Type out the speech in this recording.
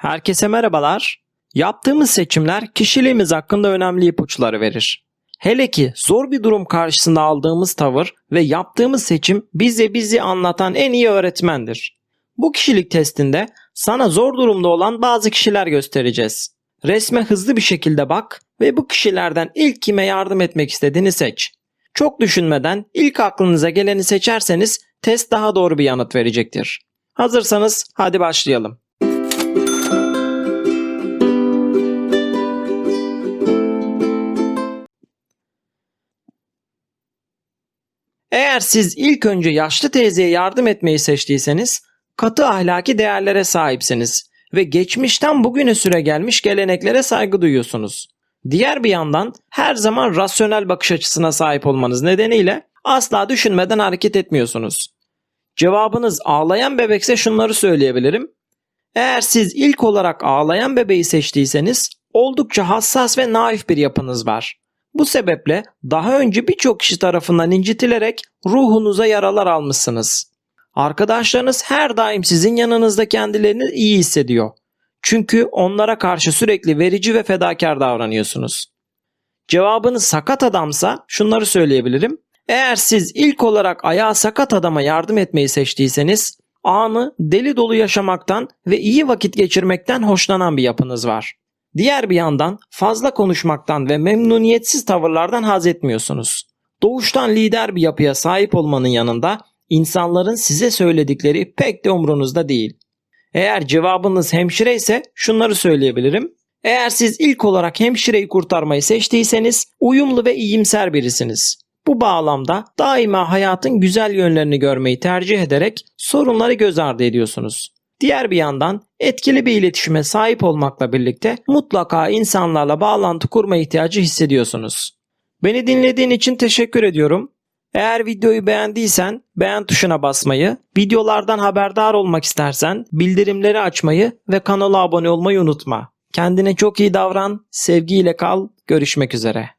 Herkese merhabalar. Yaptığımız seçimler kişiliğimiz hakkında önemli ipuçları verir. Hele ki zor bir durum karşısında aldığımız tavır ve yaptığımız seçim bize bizi anlatan en iyi öğretmendir. Bu kişilik testinde sana zor durumda olan bazı kişiler göstereceğiz. Resme hızlı bir şekilde bak ve bu kişilerden ilk kime yardım etmek istediğini seç. Çok düşünmeden ilk aklınıza geleni seçerseniz test daha doğru bir yanıt verecektir. Hazırsanız hadi başlayalım. Eğer siz ilk önce yaşlı teyzeye yardım etmeyi seçtiyseniz katı ahlaki değerlere sahipsiniz ve geçmişten bugüne süre gelmiş geleneklere saygı duyuyorsunuz. Diğer bir yandan her zaman rasyonel bakış açısına sahip olmanız nedeniyle asla düşünmeden hareket etmiyorsunuz. Cevabınız ağlayan bebekse şunları söyleyebilirim. Eğer siz ilk olarak ağlayan bebeği seçtiyseniz oldukça hassas ve naif bir yapınız var. Bu sebeple daha önce birçok kişi tarafından incitilerek ruhunuza yaralar almışsınız. Arkadaşlarınız her daim sizin yanınızda kendilerini iyi hissediyor. Çünkü onlara karşı sürekli verici ve fedakar davranıyorsunuz. Cevabınız sakat adamsa şunları söyleyebilirim. Eğer siz ilk olarak ayağı sakat adama yardım etmeyi seçtiyseniz anı deli dolu yaşamaktan ve iyi vakit geçirmekten hoşlanan bir yapınız var. Diğer bir yandan fazla konuşmaktan ve memnuniyetsiz tavırlardan haz etmiyorsunuz. Doğuştan lider bir yapıya sahip olmanın yanında insanların size söyledikleri pek de umrunuzda değil. Eğer cevabınız hemşire ise şunları söyleyebilirim. Eğer siz ilk olarak hemşireyi kurtarmayı seçtiyseniz uyumlu ve iyimser birisiniz. Bu bağlamda daima hayatın güzel yönlerini görmeyi tercih ederek sorunları göz ardı ediyorsunuz. Diğer bir yandan etkili bir iletişime sahip olmakla birlikte mutlaka insanlarla bağlantı kurma ihtiyacı hissediyorsunuz. Beni dinlediğin için teşekkür ediyorum. Eğer videoyu beğendiysen beğen tuşuna basmayı, videolardan haberdar olmak istersen bildirimleri açmayı ve kanala abone olmayı unutma. Kendine çok iyi davran, sevgiyle kal, görüşmek üzere.